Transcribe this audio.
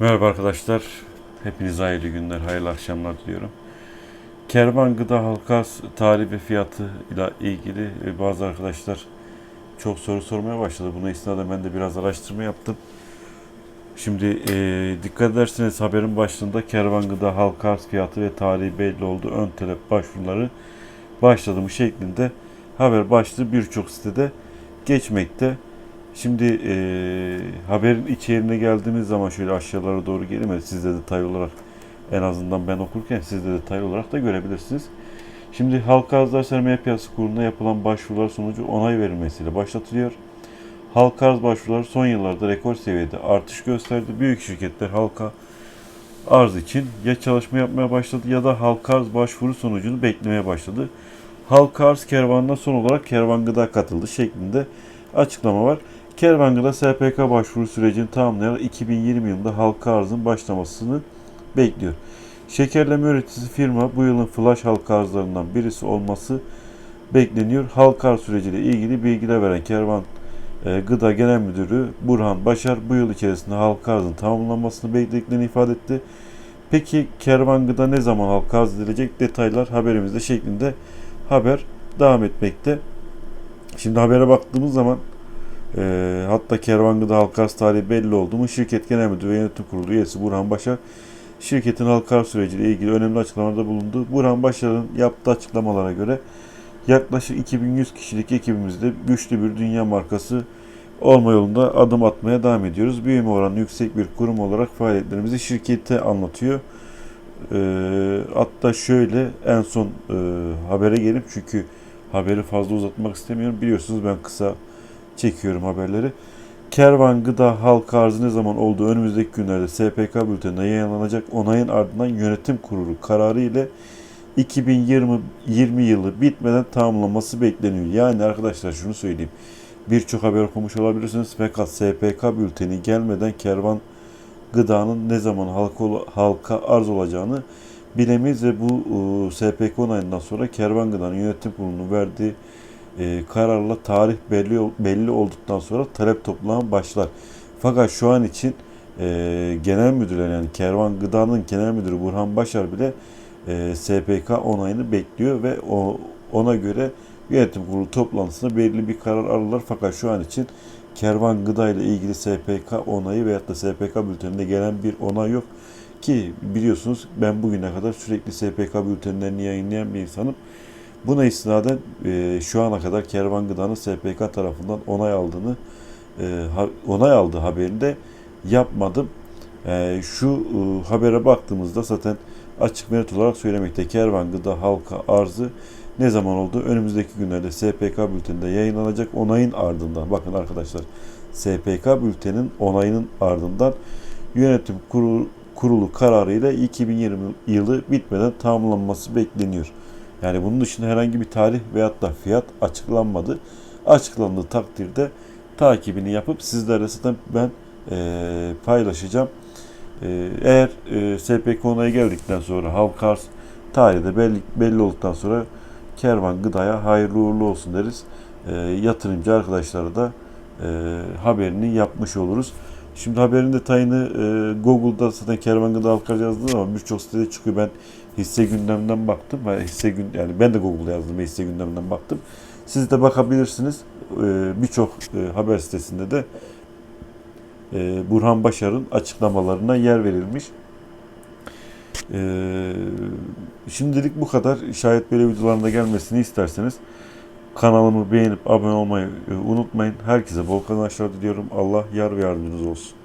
Merhaba arkadaşlar. Hepinize hayırlı günler, hayırlı akşamlar diliyorum. Kervan Gıda Halkas tarih ve fiyatı ile ilgili e, bazı arkadaşlar çok soru sormaya başladı. Buna istinaden ben de biraz araştırma yaptım. Şimdi e, dikkat ederseniz haberin başlığında Kervan Gıda Halkas fiyatı ve tarihi belli oldu. Ön talep başvuruları başladı mı şeklinde haber başlığı birçok sitede geçmekte. Şimdi e, haberin içeriğine geldiğimiz zaman şöyle aşağılara doğru gelin ve siz de detaylı olarak en azından ben okurken siz de detaylı olarak da görebilirsiniz. Şimdi Halka Arzlar Sermaye Piyasası Kurulu'na yapılan başvurular sonucu onay verilmesiyle başlatılıyor. Halka arz başvuruları son yıllarda rekor seviyede artış gösterdi. Büyük şirketler halka arz için ya çalışma yapmaya başladı ya da halka arz başvuru sonucunu beklemeye başladı. Halka arz kervanına son olarak kervan gıda katıldı şeklinde açıklama var. Kervan Gıda SPK başvuru sürecini tamamlayarak 2020 yılında halka arzın başlamasını bekliyor. Şekerleme üreticisi firma bu yılın flash halka arzlarından birisi olması bekleniyor. Halka arz süreciyle ilgili bilgiler veren Kervan e, Gıda Genel Müdürü Burhan Başar bu yıl içerisinde halka arzın tamamlanmasını beklediklerini ifade etti. Peki Kervan Gıda ne zaman halka arz edilecek detaylar haberimizde şeklinde haber devam etmekte. Şimdi habere baktığımız zaman e, hatta Kervan Gıda halka arz tarihi belli oldu mu şirket genel müdürü ve yönetim kurulu üyesi Burhan Başar şirketin halka arz süreciyle ilgili önemli açıklamalarda bulundu. Burhan Başar'ın yaptığı açıklamalara göre yaklaşık 2100 kişilik ekibimizde güçlü bir dünya markası olma yolunda adım atmaya devam ediyoruz. Büyüme oranı yüksek bir kurum olarak faaliyetlerimizi şirkette anlatıyor. E, hatta şöyle en son e, habere gelip çünkü haberi fazla uzatmak istemiyorum. Biliyorsunuz ben kısa çekiyorum haberleri. Kervan Gıda Halka Arzı ne zaman olduğu önümüzdeki günlerde SPK bülteninde yayınlanacak onayın ardından yönetim kurulu kararı ile 2020 20 yılı bitmeden tamamlanması bekleniyor. Yani arkadaşlar şunu söyleyeyim. Birçok haber okumuş olabilirsiniz fakat SPK bülteni gelmeden kervan gıdanın ne zaman halka, halka arz olacağını bilemeyiz ve bu e, SPK onayından sonra kervan gıdanın yönetim kurulunun verdiği e, kararla tarih belli belli olduktan sonra talep toplama başlar. Fakat şu an için e, genel müdürler yani Kervan Gıda'nın genel müdürü Burhan Başar bile e, SPK onayını bekliyor ve o ona göre yönetim kurulu toplantısında belirli bir karar alırlar. Fakat şu an için Kervan Gıda ile ilgili SPK onayı veyahut da SPK bülteninde gelen bir onay yok. Ki biliyorsunuz ben bugüne kadar sürekli SPK bültenlerini yayınlayan bir insanım. Buna istinaden e, şu ana kadar Kervan Gıda'nın SPK tarafından onay aldığını e, ha, onay aldığı haberini de yapmadım. E, şu e, habere baktığımızda zaten açık net olarak söylemekte Kervan Gıda halka arzı ne zaman oldu? Önümüzdeki günlerde SPK bülteninde yayınlanacak onayın ardından. Bakın arkadaşlar SPK bültenin onayının ardından yönetim kurulu, kurulu kararıyla 2020 yılı bitmeden tamamlanması bekleniyor. Yani bunun dışında herhangi bir tarih veyahut da fiyat açıklanmadı. Açıklandığı takdirde takibini yapıp sizlerle zaten ben e, paylaşacağım. E, eğer e, SPK onayı geldikten sonra halk arz tarihi de belli, belli olduktan sonra kervan gıdaya hayırlı uğurlu olsun deriz. E, yatırımcı arkadaşlara da e, haberini yapmış oluruz. Şimdi haberin detayını e, Google'da zaten kervan gıda halk arz yazdığınız ama birçok sitede çıkıyor. Ben hisse gündeminden baktım. Yani hisse gün yani ben de Google'da yazdım hisse gündeminden baktım. Siz de bakabilirsiniz. E, birçok e, haber sitesinde de e, Burhan Başar'ın açıklamalarına yer verilmiş. E, şimdilik bu kadar. Şayet böyle videoların da gelmesini isterseniz kanalımı beğenip abone olmayı e, unutmayın. Herkese bol kazançlar diliyorum. Allah yar ve yardımcınız olsun.